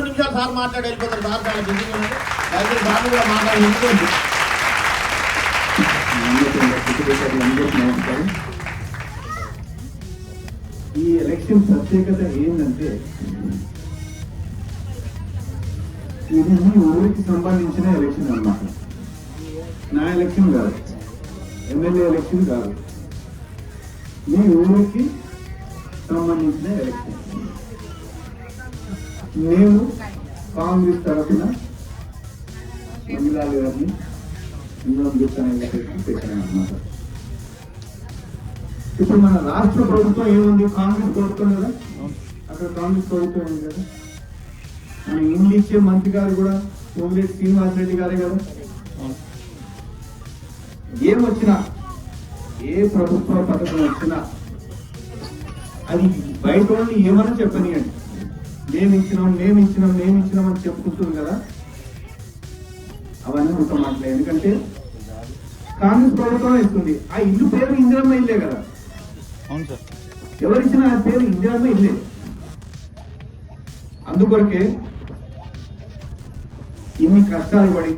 రెండు నిమిషాలు సార్ మాట్లాడి వెళ్ళిపోతారు. సార్ చాలా బిజీగా దయచేసి సార్ కూడా మాట్లాడి వెళ్ళిపోయింది ఈ ఎలక్షన్ ప్రత్యేకత ఏంటంటే ఇది మీ ఊరికి సంబంధించిన ఎలక్షన్ అన్నమాట. నా ఎలక్షన్ కాదు. ఎమ్మెల్యే ఎలక్షన్ కాదు. మీ ఊరికి సంబంధించిన ఎలక్షన్. మేము కాంగ్రెస్ తరఫున మంజులాల్ గారిని ఇందులో పెట్టాను అన్నమాట. ఇప్పుడు మన రాష్ట్ర ప్రభుత్వం ఏముంది? కాంగ్రెస్ ప్రభుత్వం కదా? అక్కడ కాంగ్రెస్ ప్రభుత్వం ఉంది కదా? మన ఇండ్లు మంత్రి గారు కూడా కోమిరెడ్డి శ్రీనివాస్ రెడ్డి గారే కదా? ఏం వచ్చినా ఏ ప్రభుత్వ పథకం వచ్చినా అది బయట వాళ్ళు ఏమైనా చెప్పనియండి. ఇచ్చినాం మేము ఇచ్చినాం అని చెప్పుకుంటుంది కదా? అవన్నీ ఒక మాటలే. ఎందుకంటే కాంగ్రెస్ ప్రభుత్వం ఇస్తుంది. ఆ ఇల్లు పేరు ఇందిరమ్మ ఇల్లే కదా? అవును సార్. ఎవరిచ్చిన ఆ పేరు ఇందిరమ్మ ఇల్లే? అందుకొరకే ఇన్ని కష్టాలు పడి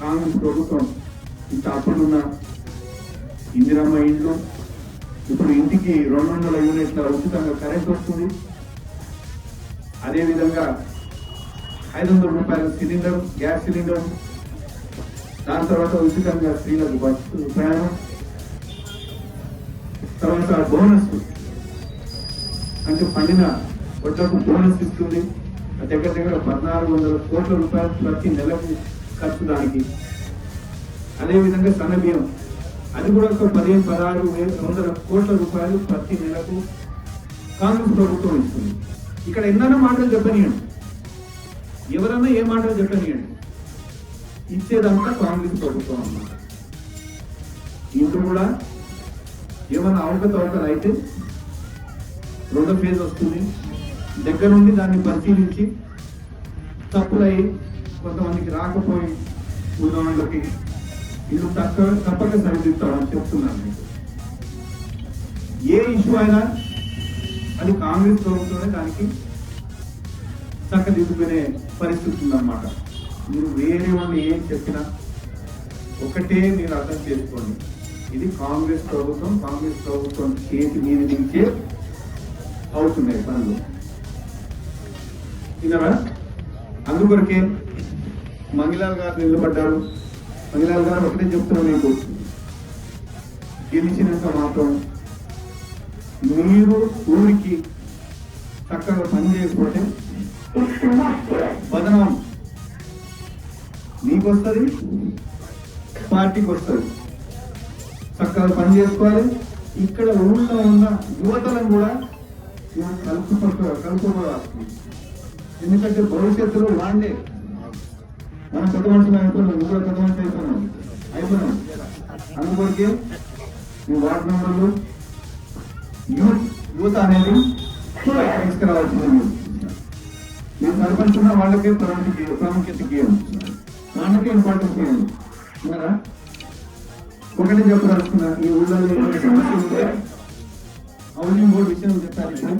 కాంగ్రెస్ ప్రభుత్వం ఇంత అప్పుడున్న ఇందిరమ్మ ఇండ్లు ఇప్పుడు ఇంటికి రెండు వందల యూనిట్ల ఉచితంగా కరెంట్ వస్తుంది. అదేవిధంగా ఐదు వందల రూపాయల సిలిండర్ గ్యాస్ సిలిండర్ దాని తర్వాత ఉచితంగా స్త్రీలకు బస్సు ప్రయాణం తర్వాత బోనస్. అంటే పండిన వడ్లకు బోనస్ ఇస్తుంది. దగ్గర దగ్గర పద్నాలుగు వందల కోట్ల రూపాయలు ప్రతి నెలకు ఖర్చు దానికి. అదేవిధంగా సన్నబియ్యం అది కూడా ఒక పదిహేను పదహారు వేల వందల కోట్ల రూపాయలు ప్రతి నెలకు కాంగ్రెస్ ప్రభుత్వం ఇస్తుంది. ఇక్కడ ఎన్నైనా మాటలు చెప్పనియండి. ఎవరన్నా ఏ మాటలు చెప్పనియండి. ఇచ్చేదంతా కాంగ్రెస్ ప్రభుత్వం అన్నమాట. ఇప్పుడు కూడా ఏమైనా అవకతవకలు అయితే రెండో ఫేజ్ వస్తుంది. దగ్గర నుండి దాన్ని పరిశీలించి తప్పులై కొంతమందికి రాకపోయి ఉన్నవాళ్ళకి ఇల్లు తక్కువ తప్పక సరిదిద్దామని చెప్తున్నాను. ఏ ఇష్యూ అయినా అది కాంగ్రెస్ ప్రభుత్వమే దానికి చక్కదిద్దుకునే పరిస్థితి ఉందన్నమాట. మీరు వేరే వాళ్ళు ఏం చెప్పినా ఒకటే మీరు అర్థం చేసుకోండి. ఇది కాంగ్రెస్ ప్రభుత్వం కాంగ్రెస్ ప్రభుత్వం చేతి మీద నుంచే అవుతున్నాయి పనులు. విన్నారా? అందుకొరకే మంగిలాల్ గారు నిలబడ్డారు. మంగిలాల్ గారు ఒకటే చెప్తున్నాను మీకు. గెలిచినంత మాత్రం మీరు ఊరికి చక్కగా పని చేయకపోతే బదనాం. నీకు వస్తుంది పార్టీకి వస్తుంది చక్కగా పని చేసుకోవాలి. ఇక్కడ ఊళ్ళో ఉన్న యువతలను కూడా కలుపు కలుపుకోవాలి ఎందుకంటే భవిష్యత్తులో వాండే మనం పెద్ద మనుషులు అయిపోయినాం నువ్వు కూడా పెద్ద మనిషి అయిపోయినాం. అయిపోయినాం. అందుకొరికే నువ్వు వార్డు మెంబర్లు యూత్ యూత్ అనేది తీసుకురావాల్సింది. నేను సర్పంచ్ ఉన్న వాళ్ళకే ప్రాముఖ్యత ప్రాముఖ్యత గీయం వాళ్ళకే ఇంపార్టెన్స్ గీయం ఉన్నారా? ఒకటి చెప్పదలుచుకున్నా ఈ ఊళ్ళో సమస్య ఉంటే హౌసింగ్ బోర్డు విషయం చెప్పారు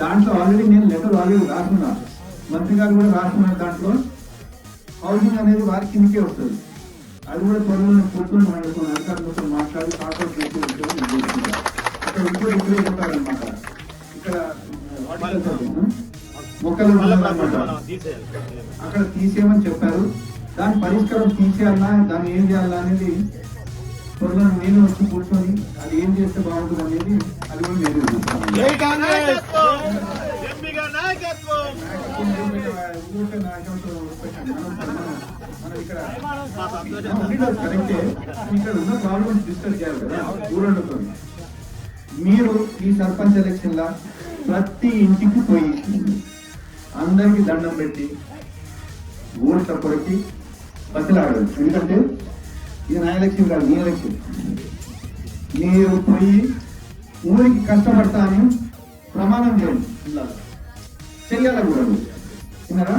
దాంట్లో ఆల్రెడీ నేను లెటర్ ఆల్రెడీ రాసుకున్నా. మంత్రి గారు కూడా రాసుకున్నారు దాంట్లో హౌసింగ్ అనేది వారి కిందకే వస్తుంది. అది కూడా త్వరలో కూర్చొని మాట్లాడుకుని అధికారులతో మాట్లాడి కాకపోతే అక్కడ ఇంకోటి ఇక్కడే మొక్కలు. అక్కడ తీసేయమని చెప్పారు. దాని పరిష్కారం తీసేయాలా దాన్ని ఏం చేయాలా అనేది త్వరలో నేను వచ్చి కూర్చొని అది ఏం చేస్తే బాగుంటుంది అనేది అది కూడా నేను ఇక్కడ ఉన్న ప్రాబ్లమ్స్ డిస్కస్ చేయాలి కదా ఊరండుతో మీరు ఈ సర్పంచ్ ఎలక్షన్లో ప్రతి ఇంటికి పోయి అందరికి దండం పెట్టి ఓట్ల కొరకి బతిలాడదు ఎందుకంటే ఇది నా ఎలక్షన్ కాదు మీ ఎలక్షన్. మీరు పోయి ఊరికి కష్టపడతా అని ప్రమాణం చేయండి చెయ్యాలి కూడా మీరు. విన్నారా?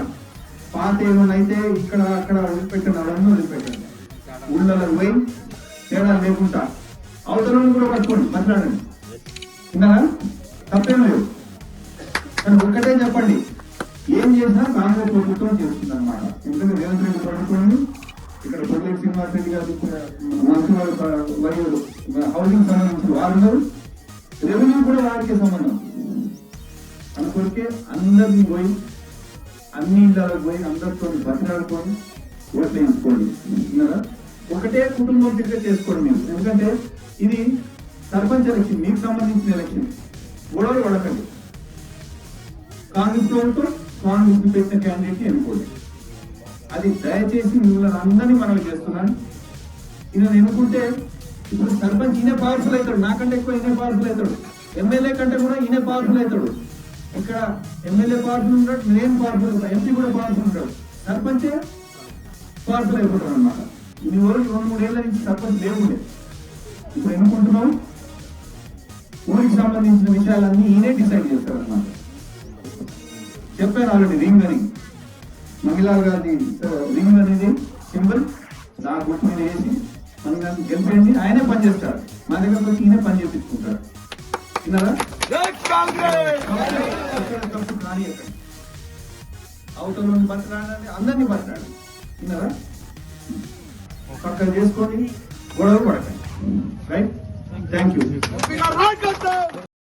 పాత ఏమైనా అయితే ఇక్కడ అక్కడ వదిలిపెట్టండి అవన్నీ వదిలిపెట్టండి. ఊళ్ళలో పోయి తేడా లేకుండా అవతలను కూడా పట్టుకోండి మాట్లాడండి విన్నారా? తప్పేం లేదు. కానీ ఒక్కటే చెప్పండి. ఏం చేసినా కాంగ్రెస్ ప్రభుత్వం చేస్తుంది అనమాట ఎందుకంటే రేవంత్ రెడ్డి పడుకోండి ఇక్కడ పొల్లెట్ శ్రీనివాస్ రెడ్డి గారు మంత్రి వారు మరియు హౌసింగ్ సంబంధించిన వారందరూ రెవెన్యూ కూడా వారికి సంబంధం. అనుకోరికే అందరినీ పోయి అన్ని ఇళ్ళకి పోయి అందరితో బతిలాడుకొని ఓట్లు వేయించుకోండి. ఒకటే కుటుంబం దగ్గర చేసుకోండి మేము ఎందుకంటే ఇది సర్పంచ్ ఎలక్షన్ మీకు సంబంధించిన ఎలక్షన్. గొడవలు పడకండి కాంగ్రెస్ ప్రభుత్వం కాంగ్రెస్ పెట్టిన క్యాండిడేట్ ఎన్నుకోండి. అది దయచేసి మిమ్మల్ని అందరినీ మనం చేస్తున్నాను. ఈయన ఎన్నుకుంటే ఇప్పుడు సర్పంచ్ ఈయన పవర్ఫుల్ అవుతాడు. నాకంటే ఎక్కువ ఈయన పవర్ఫుల్ అవుతాడు. ఎమ్మెల్యే కంటే కూడా ఈయన పవర్ఫుల్ అవుతాడు. ఇక్కడ ఎమ్మెల్యే పవర్ఫుల్ ఉంటాడు నేను పవర్ఫుల్ ఉంటాడు ఎంపీ కూడా పవర్ఫుల్ ఉంటాడు సర్పంచే పవర్ఫుల్ అయిపోతాడు అనమాట ఇన్ని వరకు రెండు మూడేళ్ళ నుంచి సర్పంచ్ లేవుండే ఇప్పుడు ఎన్నుకుంటున్నాం ఊరికి సంబంధించిన విషయాలన్నీ ఈయనే డిసైడ్ చేస్తాడు అనమాట చెప్పాను ఆల్రెడీ రింగ్ అని. మహిళా గారి రింగ్ అనేది సింబల్. నా గుర్తు మీద వేసి మనం గెలిపేయండి ఆయనే పని చేస్తాడు మా దగ్గరకు వచ్చి ఈయనే పని చేపించుకుంటాడు విన్నారా? కానీ అవతల నుండి బతలాడండి అందరినీ బతలాడు విన్నారా? పక్కన చేసుకొని గొడవ పడకండి. Right? Thank you. We got right